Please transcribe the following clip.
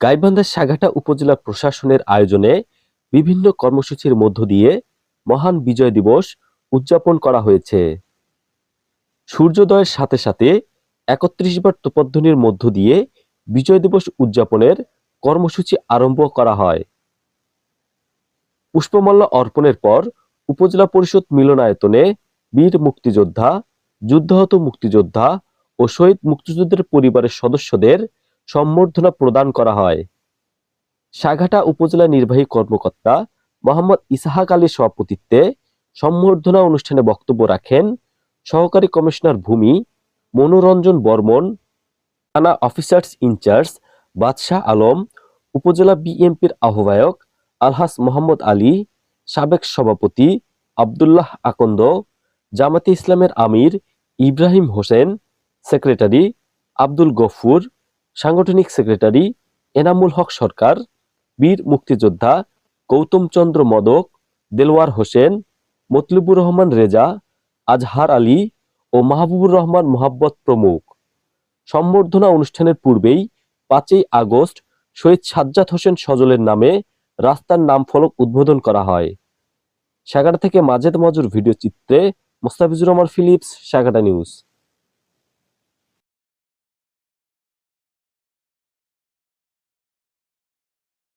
গাইবান্ধার সাঘাটা উপজেলা প্রশাসনের আয়োজনে বিভিন্ন কর্মসূচির মধ্য দিয়ে মহান বিজয় দিবস উদযাপন করা হয়েছে। সূর্যোদয়ের সাথে সাথে একত্রিশ বার তোপধ্বনির মধ্য দিয়ে বিজয় দিবস উদযাপনের কর্মসূচি আরম্ভ করা হয়। পুষ্পমাল্য অর্পণের পর উপজেলা পরিষদ মিলনায়তনে বীর মুক্তিযোদ্ধা, যুদ্ধাহত মুক্তিযোদ্ধা ও শহীদ মুক্তিযোদ্ধার পরিবারের সদস্যদের সম্বর্ধনা প্রদান করা হয়। সাঘাটা উপজেলা নির্বাহী কর্মকর্তা মোহাম্মদ ইসাহাক আলীর সভাপতিত্বে সম্বর্ধনা অনুষ্ঠানে বক্তব্য রাখেন সহকারী কমিশনার ভূমি মনোরঞ্জন বর্মন, থানা অফিসার্স ইনচার্জ বাদশাহ আলম, উপজেলা বিএনপির আহ্বায়ক আলহাস মোহাম্মদ আলী, সাবেক সভাপতি আবদুল্লাহ আকন্দ, জামাতে ইসলামের আমির ইব্রাহিম হোসেন, সেক্রেটারি আব্দুল গফুর সাংগঠনিক সেক্রেটারি এনামুল হক সরকার, বীর মুক্তিযোদ্ধা গৌতম চন্দ্র মদক দেলওয়ার হোসেন, মতলুবুর রহমান রেজা, আজহার আলী ও মাহবুবুর রহমান মোহাব্বত প্রমুখ। সম্বর্ধনা অনুষ্ঠানের পূর্বেই পাঁচই আগস্ট শহীদ সাজ্জাদ হোসেন সজলের নামে রাস্তার নাম ফলক উদ্বোধন করা হয়। সাগাটা থেকে মাজেদ মজুর ভিডিও চিত্রে মোস্তাফিজুর রহমান ফিলিপস, সাগাটা নিউজ।